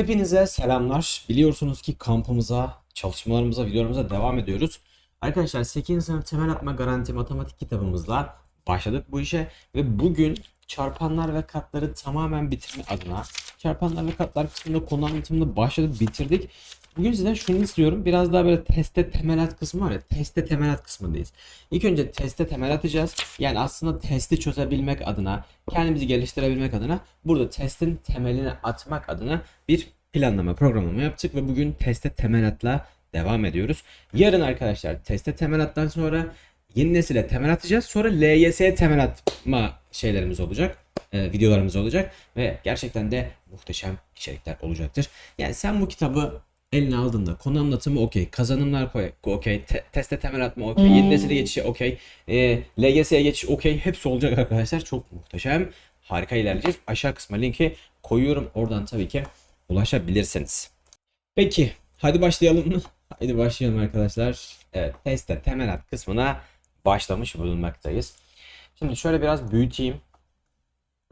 Hepinize selamlar. Biliyorsunuz ki kampımıza, çalışmalarımıza, videolarımıza devam ediyoruz. Arkadaşlar 8. sınıf temel atma garanti matematik kitabımızla başladık bu işe ve bugün çarpanlar ve katları tamamen bitirme adına çarpanlar ve katlar kısmında konu anlatımını başladık, bitirdik. Bugün sizden şunu istiyorum. Biraz daha böyle teste temel at kısmı var ya. Teste temel at kısmındayız. İlk önce teste temel atacağız. Yani aslında testi çözebilmek adına, kendimizi geliştirebilmek adına burada testin temelini atmak adına bir planlama, programlama yaptık ve bugün teste temel atla devam ediyoruz. Yarın arkadaşlar teste temel attan sonra yeni nesile temel atacağız. Sonra LYS'ye temel atma şeylerimiz olacak. e, videolarımız olacak ve gerçekten de muhteşem içerikler olacaktır. Yani sen bu kitabı eline aldığında konu anlatımı okey, kazanımlar okey, te- teste temel atma okey, yeni nesile geçişi okey, e, LGS'ye geçiş okey, hepsi olacak arkadaşlar. Çok muhteşem, harika ilerleyeceğiz. Aşağı kısma linki koyuyorum. Oradan tabii ki ulaşabilirsiniz. Peki, hadi başlayalım mı? Hadi başlayalım arkadaşlar. Evet, teste temel at kısmına başlamış bulunmaktayız. Şimdi şöyle biraz büyüteyim.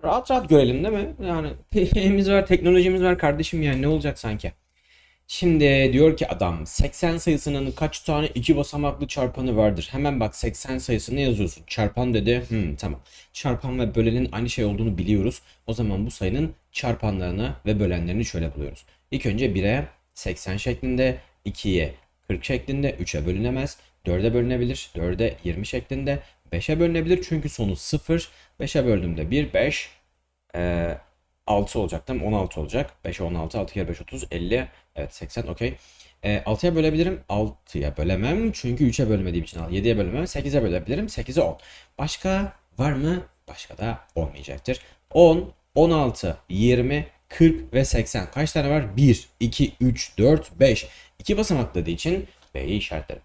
Rahat rahat görelim değil mi? Yani şeyimiz var, teknolojimiz var kardeşim yani ne olacak sanki? Şimdi diyor ki adam 80 sayısının kaç tane iki basamaklı çarpanı vardır? Hemen bak 80 sayısını yazıyorsun. Çarpan dedi. Hmm, tamam. Çarpan ve bölenin aynı şey olduğunu biliyoruz. O zaman bu sayının çarpanlarını ve bölenlerini şöyle buluyoruz. İlk önce 1'e 80 şeklinde, 2'ye 40 şeklinde, 3'e bölünemez, 4'e bölünebilir, 4'e 20 şeklinde, 5'e bölünebilir çünkü sonu 0. 5'e böldüğümde 1, 5, ee, 6 olacak değil mi? 16 olacak. 5'e 16, 6 kere 5 30, 50. Evet 80 okey. Ee, 6'ya bölebilirim. 6'ya bölemem çünkü 3'e bölmediğim için al. 7'ye bölemem. 8'e bölebilirim. 8'e 10. Başka var mı? Başka da olmayacaktır. 10, 16, 20, 40 ve 80. Kaç tane var? 1, 2, 3, 4, 5. 2 basamaklı dediği için B'yi işaretlerim.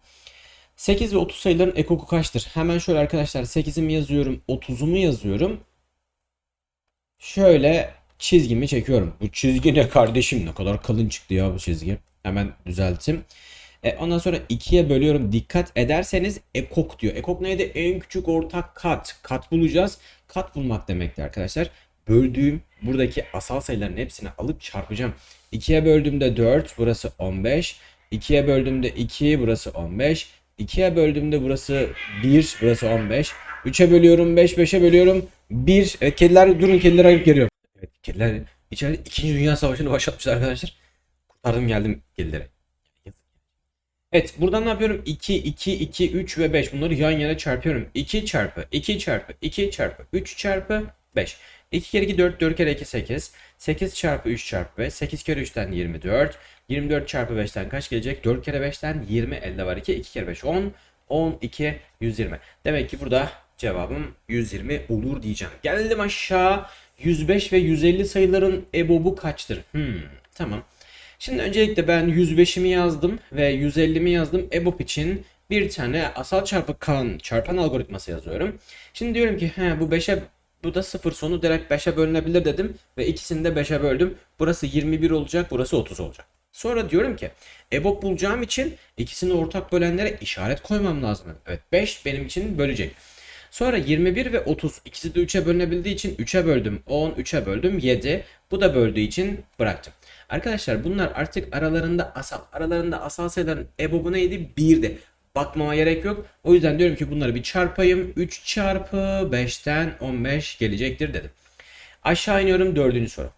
8 ve 30 sayıların ekoku kaçtır? Hemen şöyle arkadaşlar 8'i mi yazıyorum, 30'u mu yazıyorum? Şöyle çizgimi çekiyorum. Bu çizgi ne kardeşim? Ne kadar kalın çıktı ya bu çizgi. Hemen düzelttim. E, ondan sonra ikiye bölüyorum. Dikkat ederseniz ekok diyor. Ekok neydi? En küçük ortak kat. Kat bulacağız. Kat bulmak demekti arkadaşlar. Böldüğüm buradaki asal sayıların hepsini alıp çarpacağım. 2'ye böldüğümde 4 burası 15. 2'ye böldüğümde 2 burası 15. 2'ye böldüğümde burası 1 burası 15. 3'e bölüyorum 5 5'e bölüyorum 1. E, kediler durun kediler ayıp geliyor. Evet kediler içeride 2. Dünya Savaşı'nı başlatmışlar arkadaşlar. Kurtardım geldim kedilere. Evet buradan ne yapıyorum? 2, 2, 2, 3 ve 5 bunları yan yana çarpıyorum. 2 çarpı 2 çarpı 2 çarpı 3 çarpı 5. 2 kere 2 4, 4 kere 2 8. 8 çarpı 3 çarpı 5. 8 kere 3'ten 24. 24 çarpı 5'ten kaç gelecek? 4 kere 5'ten 20 elde var 2. 2 kere 5 10. 12 120. Demek ki burada cevabım 120 olur diyeceğim. Geldim aşağı. 105 ve 150 sayıların EBOB'u kaçtır? Hmm, tamam. Şimdi öncelikle ben 105'imi yazdım ve 150'mi yazdım. EBOB için bir tane asal çarpı kan çarpan algoritması yazıyorum. Şimdi diyorum ki he, bu 5'e bu da 0 sonu direkt 5'e bölünebilir dedim ve ikisini de 5'e böldüm. Burası 21 olacak, burası 30 olacak. Sonra diyorum ki EBOB bulacağım için ikisini ortak bölenlere işaret koymam lazım. Evet 5 benim için bölecek. Sonra 21 ve 30 ikisi de 3'e bölünebildiği için 3'e böldüm 10, 3'e böldüm 7. Bu da böldüğü için bıraktım. Arkadaşlar bunlar artık aralarında asal. Aralarında asal sayıların EBOB'u neydi? 1'di. Bakmama gerek yok. O yüzden diyorum ki bunları bir çarpayım. 3 çarpı 5'ten 15 gelecektir dedim. Aşağı iniyorum dördüncü soru.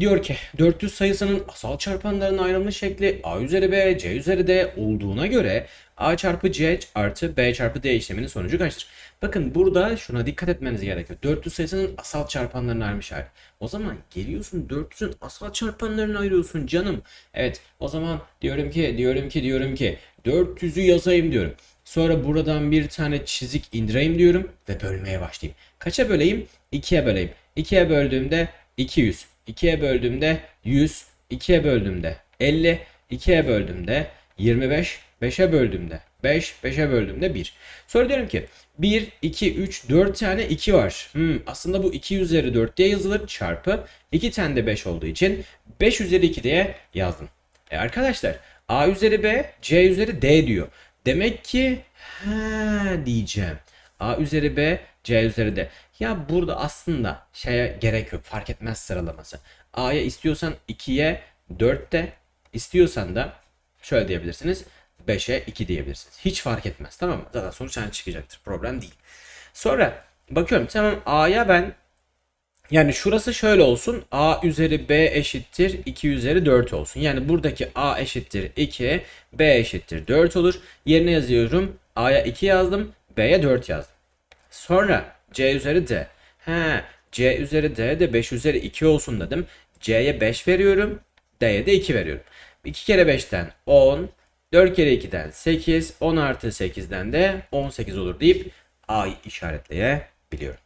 Diyor ki 400 sayısının asal çarpanlarının ayrılmış şekli a üzeri b, c üzeri d olduğuna göre a çarpı c artı b çarpı d işleminin sonucu kaçtır? Bakın burada şuna dikkat etmeniz gerekiyor. 400 sayısının asal çarpanlarını ayırmış hali. O zaman geliyorsun 400'ün asal çarpanlarını ayırıyorsun canım. Evet o zaman diyorum ki diyorum ki diyorum ki 400'ü yazayım diyorum. Sonra buradan bir tane çizik indireyim diyorum ve bölmeye başlayayım. Kaça böleyim? 2'ye böleyim. 2'ye böldüğümde 200. 2'ye böldüğümde 100. 2'ye böldüğümde 50. 2'ye böldüğümde 25. 5'e böldüğümde 5. 5'e böldüğümde 1. Sonra diyorum ki 1, 2, 3, 4 tane 2 var. Hmm, aslında bu 2 üzeri 4 diye yazılır çarpı 2 tane de 5 olduğu için 5 üzeri 2 diye yazdım. E arkadaşlar a üzeri b, c üzeri d diyor. Demek ki ha diyeceğim. A üzeri B, C üzeri D. Ya burada aslında şeye gerek yok. Fark etmez sıralaması. A'ya istiyorsan 2'ye 4'te istiyorsan da şöyle diyebilirsiniz. 5'e 2 diyebilirsiniz. Hiç fark etmez tamam mı? Zaten sonuç aynı çıkacaktır. Problem değil. Sonra bakıyorum tamam A'ya ben yani şurası şöyle olsun. A üzeri B eşittir 2 üzeri 4 olsun. Yani buradaki A eşittir 2, B eşittir 4 olur. Yerine yazıyorum. A'ya 2 yazdım, B'ye 4 yazdım. Sonra C üzeri D. He, C üzeri D de 5 üzeri 2 olsun dedim. C'ye 5 veriyorum, D'ye de 2 veriyorum. 2 kere 5'ten 10, 4 kere 2'den 8, 10 artı 8'den de 18 olur deyip A'yı işaretleyebiliyorum.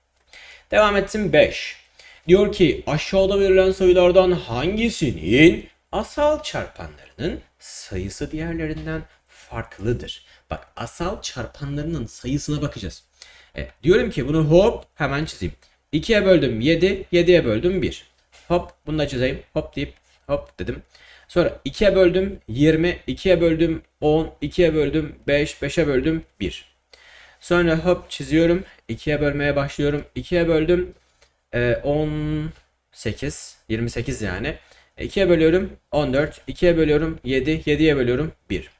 Devam ettim 5. Diyor ki aşağıda verilen sayılardan hangisinin asal çarpanlarının sayısı diğerlerinden farklıdır? Bak asal çarpanlarının sayısına bakacağız. E, diyorum ki bunu hop hemen çizeyim. 2'ye böldüm 7, 7'ye böldüm 1. Hop bunu da çizeyim. Hop deyip hop dedim. Sonra 2'ye böldüm 20, 2'ye böldüm 10, 2'ye böldüm 5, 5'e böldüm 1. Sonra hop çiziyorum. 2'ye bölmeye başlıyorum. 2'ye böldüm. Ee, 18. 28 yani. 2'ye bölüyorum 14. 2'ye bölüyorum 7. 7'ye bölüyorum 1.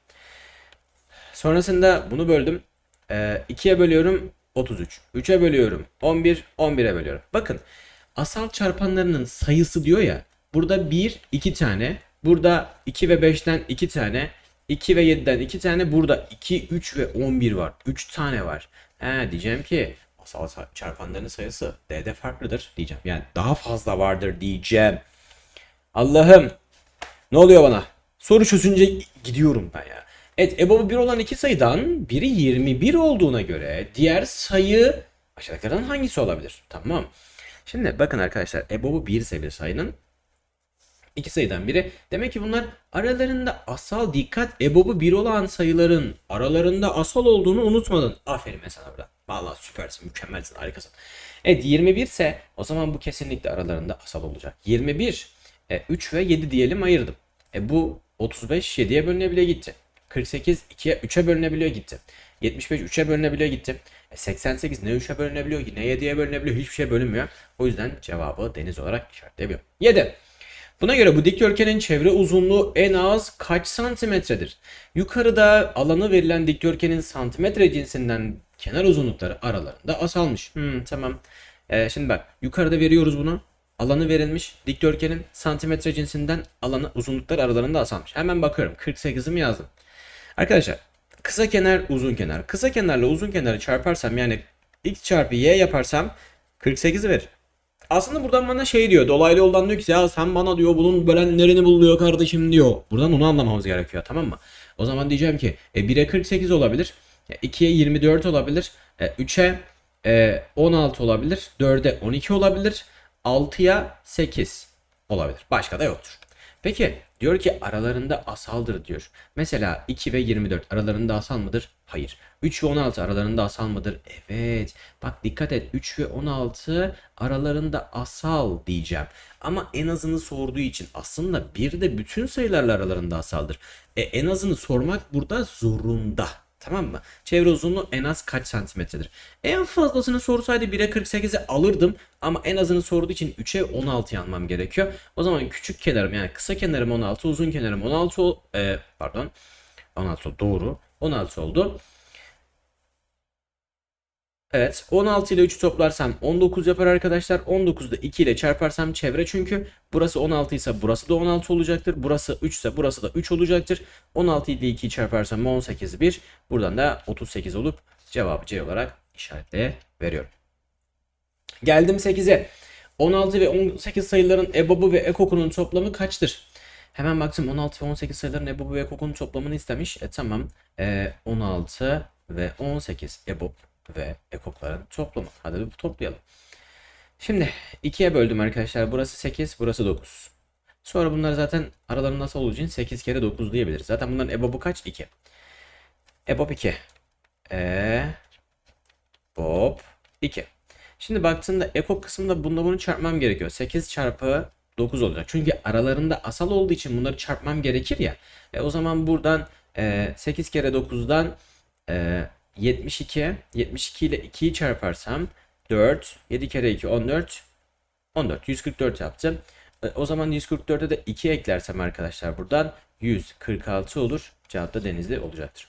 Sonrasında bunu böldüm. Ee, 2'ye bölüyorum 33. 3'e bölüyorum 11. 11'e bölüyorum. Bakın asal çarpanlarının sayısı diyor ya. Burada 1, 2 tane. Burada 2 ve 5'ten 2 tane. 2 ve 7'den 2 tane. Burada 2, 3 ve 11 var. 3 tane var. He diyeceğim ki asal çarpanların sayısı D'de farklıdır diyeceğim. Yani daha fazla vardır diyeceğim. Allah'ım ne oluyor bana? Soru çözünce gidiyorum ben ya. Evet EBOB'u 1 olan iki sayıdan biri 21 olduğuna göre diğer sayı aşağıdakilerden hangisi olabilir? Tamam. Şimdi bakın arkadaşlar EBOB'u 1 sayılı sayının iki sayıdan biri. Demek ki bunlar aralarında asal dikkat EBOB'u 1 olan sayıların aralarında asal olduğunu unutmadın. Aferin mesela burada. Vallahi süpersin, mükemmelsin, harikasın. Evet 21 ise o zaman bu kesinlikle aralarında asal olacak. 21 e, 3 ve 7 diyelim ayırdım. E, bu 35 7'ye bölünebiliyor gitti. 48 2'ye 3'e bölünebiliyor gitti. 75 3'e bölünebiliyor gitti. E, 88 ne 3'e bölünebiliyor ne 7'ye bölünebiliyor hiçbir şey bölünmüyor. O yüzden cevabı deniz olarak işaretleyebiliyorum. 7. Buna göre bu dikdörtgenin çevre uzunluğu en az kaç santimetredir? Yukarıda alanı verilen dikdörtgenin santimetre cinsinden kenar uzunlukları aralarında asalmış. Hmm, tamam. Ee, şimdi bak yukarıda veriyoruz bunu. Alanı verilmiş dikdörtgenin santimetre cinsinden alanı uzunluklar aralarında asalmış. Hemen bakıyorum 48'imi yazdım. Arkadaşlar kısa kenar uzun kenar. Kısa kenarla uzun kenarı çarparsam yani x çarpı y yaparsam 48 verir. Aslında buradan bana şey diyor. Dolaylı yoldan diyor ki ya sen bana diyor bunun bölenlerini buluyor kardeşim diyor. Buradan onu anlamamız gerekiyor tamam mı? O zaman diyeceğim ki e, 1'e 48 olabilir. 2'ye 24 olabilir. E, 3'e e, 16 olabilir. 4'e 12 olabilir. 6'ya 8 olabilir. Başka da yoktur. Peki diyor ki aralarında asaldır diyor. Mesela 2 ve 24 aralarında asal mıdır? Hayır. 3 ve 16 aralarında asal mıdır? Evet. Bak dikkat et 3 ve 16 aralarında asal diyeceğim. Ama en azını sorduğu için aslında bir de bütün sayılarla aralarında asaldır. E, en azını sormak burada zorunda. Tamam mı? Çevre uzunluğu en az kaç santimetredir? En fazlasını sorsaydı 1'e 48'e alırdım. Ama en azını sorduğu için 3'e 16 almam gerekiyor. O zaman küçük kenarım yani kısa kenarım 16, uzun kenarım 16 ol- e, pardon. 16 doğru. 16 oldu. Evet 16 ile 3'ü toplarsam 19 yapar arkadaşlar. 19'u da 2 ile çarparsam çevre çünkü burası 16 ise burası da 16 olacaktır. Burası 3 ise burası da 3 olacaktır. 16 ile 2'yi çarparsam 18 1. Buradan da 38 olup cevabı C olarak işaretleye veriyorum. Geldim 8'e. 16 ve 18 sayıların EBOB'u ve EKOK'unun toplamı kaçtır? Hemen baktım 16 ve 18 sayıların EBOB ve EKOK'un toplamını istemiş. E tamam. E, 16 ve 18 EBOB ve ekokların toplamı. Hadi bir toplayalım. Şimdi 2'ye böldüm arkadaşlar. Burası 8, burası 9. Sonra bunlar zaten aralarında nasıl olduğu için 8 kere 9 diyebiliriz. Zaten bunların EBOB'u kaç? 2. EBOB 2. E Bob 2. Şimdi baktığımda ekok kısmında bunda bunu çarpmam gerekiyor. 8 çarpı 9 olacak. Çünkü aralarında asal olduğu için bunları çarpmam gerekir ya. E, o zaman buradan e, 8 kere 9'dan e, 72. 72 ile 2'yi çarparsam 4. 7 kere 2 14. 14. 144 yaptı. O zaman 144'e de 2 eklersem arkadaşlar buradan 146 olur. Cevap da denizli olacaktır.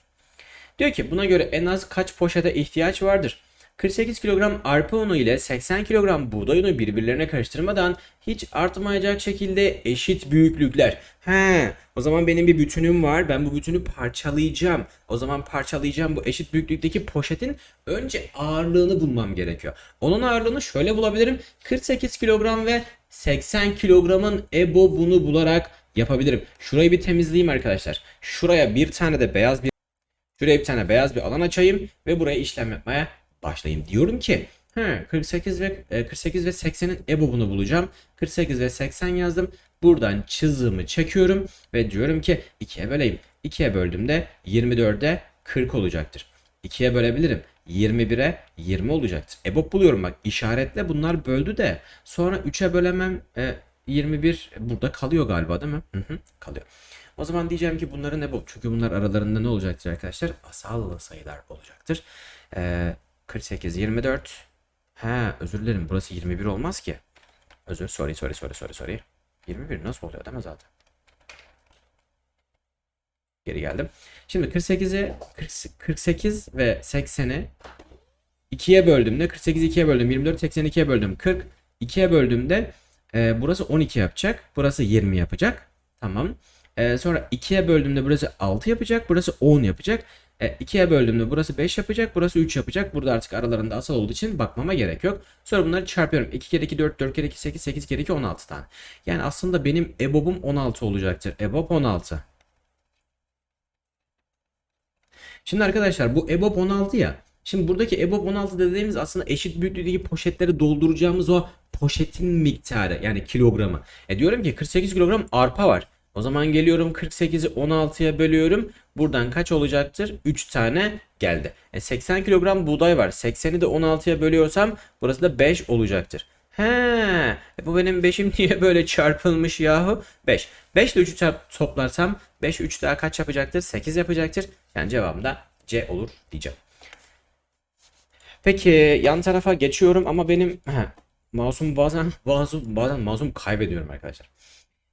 Diyor ki buna göre en az kaç poşete ihtiyaç vardır? 48 kilogram arpa unu ile 80 kilogram buğday unu birbirlerine karıştırmadan hiç artmayacak şekilde eşit büyüklükler. He, o zaman benim bir bütünüm var. Ben bu bütünü parçalayacağım. O zaman parçalayacağım bu eşit büyüklükteki poşetin önce ağırlığını bulmam gerekiyor. Onun ağırlığını şöyle bulabilirim. 48 kilogram ve 80 kilogramın EBO bunu bularak yapabilirim. Şurayı bir temizleyeyim arkadaşlar. Şuraya bir tane de beyaz bir Şuraya bir tane beyaz bir alan açayım ve buraya işlem yapmaya başlayayım. Diyorum ki he, 48 ve e, 48 ve 80'in EBOB'unu bulacağım. 48 ve 80 yazdım. Buradan çizimi çekiyorum ve diyorum ki 2'ye böleyim. 2'ye böldüğümde 24'e 40 olacaktır. 2'ye bölebilirim. 21'e 20 olacaktır. EBOB buluyorum bak işaretle bunlar böldü de sonra 3'e bölemem e, 21 burada kalıyor galiba değil mi? Hı hı, kalıyor. O zaman diyeceğim ki bunların EBOB çünkü bunlar aralarında ne olacaktır arkadaşlar? Asal sayılar olacaktır. Ee, 48, 24. Ha özür dilerim burası 21 olmaz ki. Özür sorry sorry sorry sorry sorry. 21 nasıl oluyor değil mi zaten? Geri geldim. Şimdi 48'e 48 ve 80'i 2'ye böldüğümde 48 2'ye böldüm 24 82'ye böldüm 40 2'ye böldüğümde e, burası 12 yapacak burası 20 yapacak tamam E, sonra 2'ye böldüğümde burası 6 yapacak burası 10 yapacak e, 2'ye böldüğümde burası 5 yapacak burası 3 yapacak burada artık aralarında asal olduğu için bakmama gerek yok sonra bunları çarpıyorum 2 kere 2 4 4 kere 2 8 8 kere 2 16 tane yani aslında benim EBOB'um 16 olacaktır EBOB 16 Şimdi arkadaşlar bu EBOB 16 ya. Şimdi buradaki EBOB 16 dediğimiz aslında eşit büyüklükteki poşetleri dolduracağımız o poşetin miktarı yani kilogramı. E diyorum ki 48 kilogram arpa var. O zaman geliyorum 48'i 16'ya bölüyorum. Buradan kaç olacaktır? 3 tane geldi. E 80 kilogram buğday var. 80'i de 16'ya bölüyorsam burası da 5 olacaktır. He, e bu benim 5'im niye böyle çarpılmış yahu? 5. 5 ile 3'ü toplarsam 5 3 daha kaç yapacaktır? 8 yapacaktır. Yani cevabım da C olur diyeceğim. Peki yan tarafa geçiyorum ama benim he, masum bazen bazen bazen masum kaybediyorum arkadaşlar.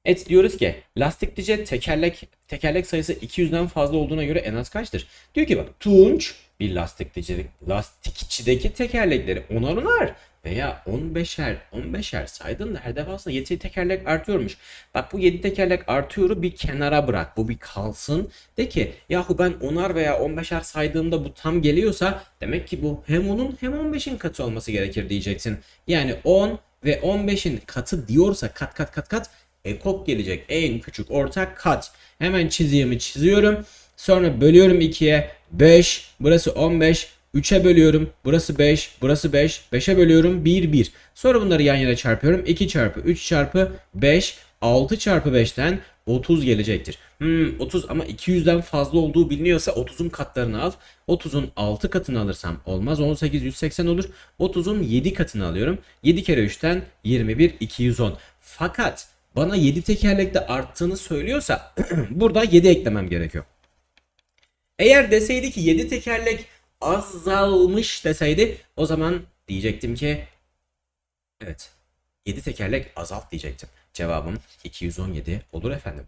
Evet diyoruz ki lastiklice tekerlek tekerlek sayısı 200'den fazla olduğuna göre en az kaçtır? Diyor ki bak Tunç bir lastiklici lastikçideki tekerlekleri onar onar veya 15'er 15'er saydın da her defasında 7 tekerlek artıyormuş. Bak bu 7 tekerlek artıyoru bir kenara bırak. Bu bir kalsın. De ki yahu ben onar veya 15'er saydığımda bu tam geliyorsa demek ki bu hem onun hem 15'in katı olması gerekir diyeceksin. Yani 10 ve 15'in katı diyorsa kat kat kat kat ekok gelecek. En küçük ortak kat. Hemen çiziyimi çiziyorum. Sonra bölüyorum 2'ye. 5. Burası 15. 3'e bölüyorum. Burası 5. Burası 5. 5'e bölüyorum. 1 1. Sonra bunları yan yana çarpıyorum. 2 çarpı 3 çarpı 5. 6 çarpı 5'ten 30 gelecektir. Hmm, 30 ama 200'den fazla olduğu biliniyorsa 30'un katlarını al. 30'un 6 katını alırsam olmaz. 18 180 olur. 30'un 7 katını alıyorum. 7 kere 3'ten 21 210. Fakat bana 7 tekerlekte arttığını söylüyorsa burada 7 eklemem gerekiyor. Eğer deseydi ki 7 tekerlek azalmış deseydi o zaman diyecektim ki evet 7 tekerlek azalt diyecektim. Cevabım 217 olur efendim.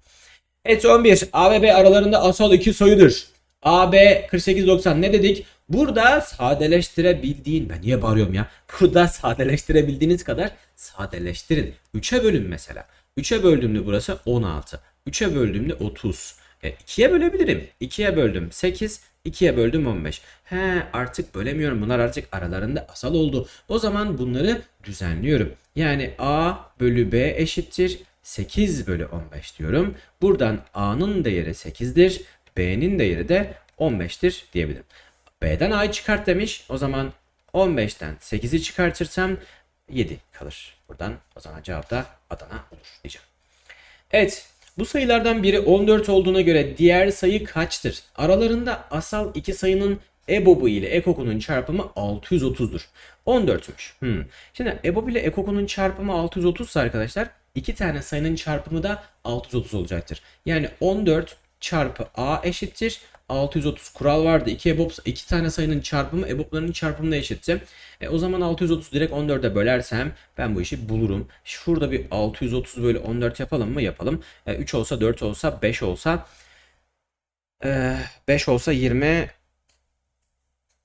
Evet 11. A ve B aralarında asal iki sayıdır. A, B 48-90 ne dedik? Burada sadeleştirebildiğin, ben niye bağırıyorum ya? Burada sadeleştirebildiğiniz kadar sadeleştirin. 3'e bölün mesela. 3'e böldüğümde burası 16. 3'e böldüğümde 30. E, 2'ye bölebilirim. 2'ye böldüm 8. 2'ye böldüm 15. He artık bölemiyorum. Bunlar artık aralarında asal oldu. O zaman bunları düzenliyorum. Yani A bölü B eşittir. 8 bölü 15 diyorum. Buradan A'nın değeri 8'dir. B'nin değeri de 15'tir diyebilirim. B'den A'yı çıkart demiş. O zaman 15'ten 8'i çıkartırsam 7 kalır. Buradan o zaman cevap da Adana olur diyeceğim. Evet bu sayılardan biri 14 olduğuna göre diğer sayı kaçtır? Aralarında asal iki sayının EBOB'u ile EKOK'unun çarpımı 630'dur. 14'müş. Hmm. Şimdi EBOB ile EKOK'unun çarpımı 630 ise arkadaşlar iki tane sayının çarpımı da 630 olacaktır. Yani 14 çarpı A eşittir 630 kural vardı. 2 EBOB iki tane sayının çarpımı EBOB'ların çarpımına eşitti. E, o zaman 630 direkt 14'e bölersem ben bu işi bulurum. Şurada bir 630 bölü 14 yapalım mı? Yapalım. E, 3 olsa 4 olsa 5 olsa e, 5 olsa 20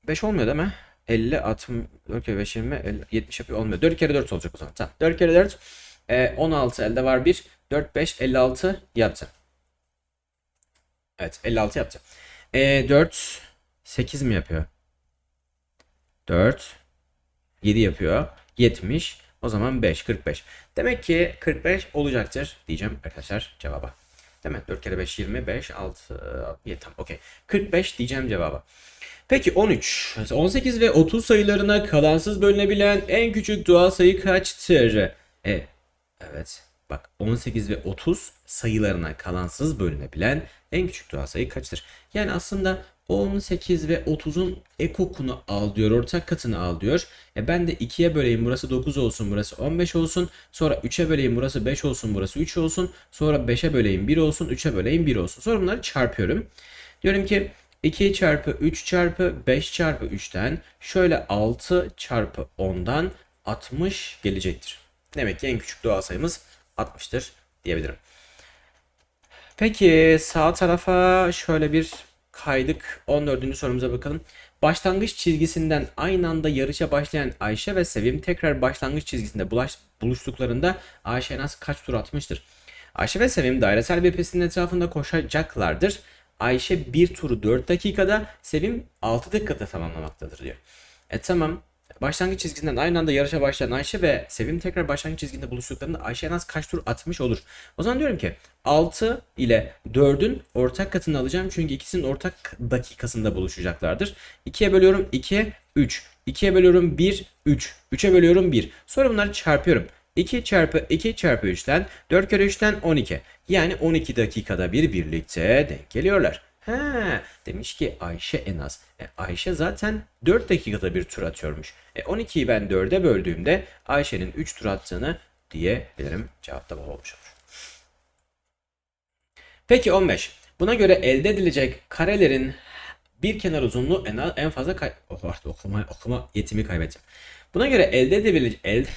5 olmuyor değil mi? 50, 60, 4 kere 5, 20, 50, 70 yapıyor olmuyor. 4 kere 4 olacak o zaman. Tamam. 4 kere 4, e, 16 elde var 1, 4, 5, 56 yaptı. Evet 56 yaptı. E, 4, 8 mi yapıyor? 4, 7 yapıyor. 70. O zaman 5, 45. Demek ki 45 olacaktır diyeceğim arkadaşlar cevaba. Değil mi? 4 kere 5, 20, 5, 6, 7 tamam okey. 45 diyeceğim cevaba. Peki 13. 18 ve 30 sayılarına kalansız bölünebilen en küçük doğal sayı kaçtır? E, evet. Bak 18 ve 30 sayılarına kalansız bölünebilen en küçük doğal sayı kaçtır? Yani aslında 18 ve 30'un ekokunu al diyor. Ortak katını al diyor. E ben de 2'ye böleyim burası 9 olsun burası 15 olsun. Sonra 3'e böleyim burası 5 olsun burası 3 olsun. Sonra 5'e böleyim 1 olsun 3'e böleyim 1 olsun. Sonra bunları çarpıyorum. Diyorum ki 2 çarpı 3 çarpı 5 çarpı 3'ten şöyle 6 çarpı 10'dan 60 gelecektir. Demek ki en küçük doğal sayımız 60'tır diyebilirim. Peki sağ tarafa şöyle bir kaydık. 14. sorumuza bakalım. Başlangıç çizgisinden aynı anda yarışa başlayan Ayşe ve Sevim tekrar başlangıç çizgisinde bulaş, buluştuklarında Ayşe en az kaç tur atmıştır? Ayşe ve Sevim dairesel bir pistin etrafında koşacaklardır. Ayşe bir turu 4 dakikada, Sevim 6 dakikada tamamlamaktadır diyor. E tamam. Başlangıç çizgisinden aynı anda yarışa başlayan Ayşe ve Sevim tekrar başlangıç çizgisinde buluştuklarında Ayşe en az kaç tur atmış olur? O zaman diyorum ki 6 ile 4'ün ortak katını alacağım. Çünkü ikisinin ortak dakikasında buluşacaklardır. 2'ye bölüyorum 2, 3. 2'ye bölüyorum 1, 3. 3'e bölüyorum 1. Sonra bunları çarpıyorum. 2 çarpı 2 çarpı 3'ten 4 kere 3'ten 12. Yani 12 dakikada bir birlikte denk geliyorlar. He, demiş ki Ayşe en az. E, Ayşe zaten 4 dakikada bir tur atıyormuş. E, 12'yi ben 4'e böldüğümde Ayşe'nin 3 tur attığını diyebilirim. Cevap da bu olmuş olur. Peki 15. Buna göre elde edilecek karelerin bir kenar uzunluğu en, en fazla kay... Oh, artık okuma, okuma yetimi kaybettim. Buna göre elde edilecek... Elde...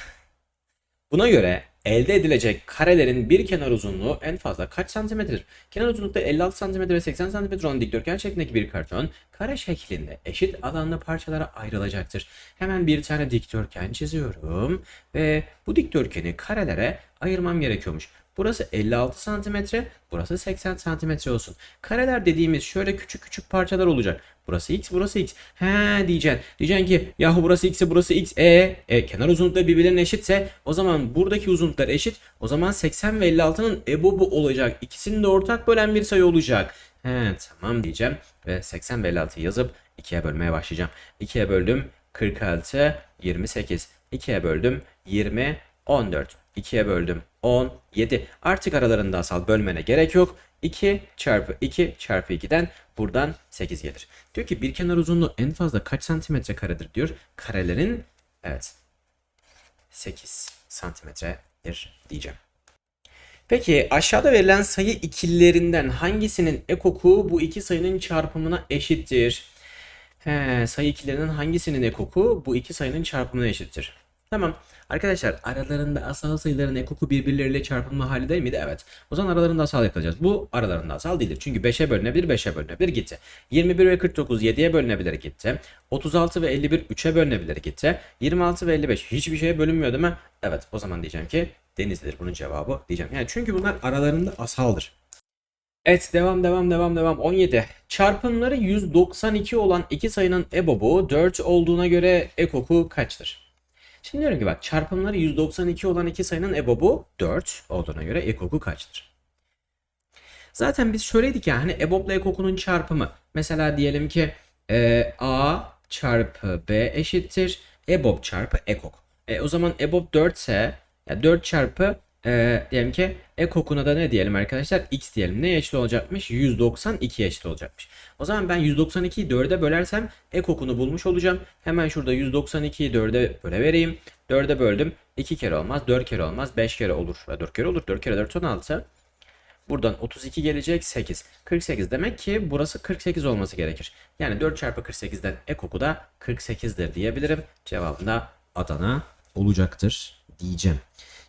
Buna göre elde edilecek karelerin bir kenar uzunluğu en fazla kaç santimetredir? Kenar uzunlukta 56 santimetre ve 80 santimetre olan dikdörtgen şeklindeki bir karton kare şeklinde eşit alanlı parçalara ayrılacaktır. Hemen bir tane dikdörtgen çiziyorum ve bu dikdörtgeni karelere ayırmam gerekiyormuş. Burası 56 santimetre, burası 80 santimetre olsun. Kareler dediğimiz şöyle küçük küçük parçalar olacak. Burası x, burası x. He diyeceksin. Diyeceksin ki yahu burası x, burası x. E, e kenar uzunlukları birbirlerine eşitse o zaman buradaki uzunluklar eşit. O zaman 80 ve 56'nın ebobu olacak. İkisini de ortak bölen bir sayı olacak. He tamam diyeceğim ve 80 ve 56'yı yazıp 2'ye bölmeye başlayacağım. 2'ye böldüm 46, 28. 2'ye böldüm 20, 14. 2'ye böldüm 10, 7. Artık aralarında asal bölmene gerek yok. 2 çarpı 2 çarpı 2'den buradan 8 gelir. Diyor ki bir kenar uzunluğu en fazla kaç santimetre karedir diyor. Karelerin evet 8 santimetredir diyeceğim. Peki aşağıda verilen sayı ikililerinden hangisinin ekoku bu iki sayının çarpımına eşittir? He, sayı ikililerinden hangisinin ekoku bu iki sayının çarpımına eşittir? Tamam. Arkadaşlar aralarında asal sayıların ekoku birbirleriyle çarpılma hali değil miydi? Evet. O zaman aralarında asal yapacağız. Bu aralarında asal değildir. Çünkü 5'e bölünebilir 5'e bölünebilir gitti. 21 ve 49 7'ye bölünebilir gitti. 36 ve 51 3'e bölünebilir gitti. 26 ve 55 hiçbir şeye bölünmüyor değil mi? Evet o zaman diyeceğim ki denizlidir bunun cevabı diyeceğim. Yani çünkü bunlar aralarında asaldır. Evet devam devam devam devam 17. Çarpımları 192 olan iki sayının ebobu 4 olduğuna göre ekoku kaçtır? Şimdi diyorum ki bak çarpımları 192 olan iki sayının ebobu 4 olduğuna göre ekoku kaçtır? Zaten biz şöyleydik ya hani ebobla ekokunun çarpımı. Mesela diyelim ki e, a çarpı b eşittir ebob çarpı ekok. E, o zaman ebob 4 ise ya 4 çarpı e, diyelim ki ekokuna da ne diyelim arkadaşlar x diyelim. Ne eşit olacakmış? 192 eşit olacakmış. O zaman ben 192'yi 4'e bölersem ekokunu bulmuş olacağım. Hemen şurada 192'yi 4'e böle vereyim. 4'e böldüm. 2 kere olmaz, 4 kere olmaz, 5 kere olur. 4 kere olur. 4 kere 4 16. Buradan 32 gelecek 8. 48 demek ki burası 48 olması gerekir. Yani 4 çarpı 48'den ekoku da 48'dir diyebilirim. Cevabım da Adana olacaktır diyeceğim.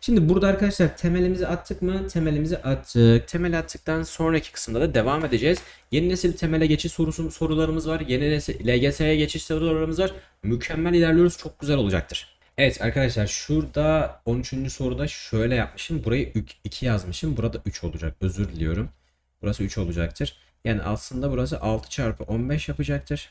Şimdi burada arkadaşlar temelimizi attık mı? Temelimizi attık. Temeli attıktan sonraki kısımda da devam edeceğiz. Yeni nesil temele geçiş sorusu, sorularımız var. Yeni nesil LGS'ye geçiş sorularımız var. Mükemmel ilerliyoruz. Çok güzel olacaktır. Evet arkadaşlar şurada 13. soruda şöyle yapmışım. Burayı 2 yazmışım. Burada 3 olacak. Özür diliyorum. Burası 3 olacaktır. Yani aslında burası 6 çarpı 15 yapacaktır.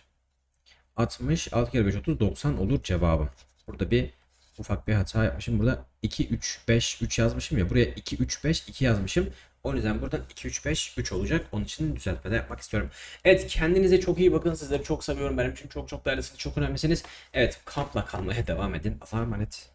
60, 6 kere 5, 30, 90 olur cevabım. Burada bir ufak bir hata yapmışım. Burada 2, 3, 5, 3 yazmışım ya. Buraya 2, 3, 5, 2 yazmışım. O yüzden buradan 2, 3, 5, 3 olacak. Onun için düzeltme de yapmak istiyorum. Evet kendinize çok iyi bakın. Sizleri çok seviyorum. Benim için çok çok değerlisiniz. Çok önemlisiniz. Evet kampla kalmaya devam edin. Allah'a emanet.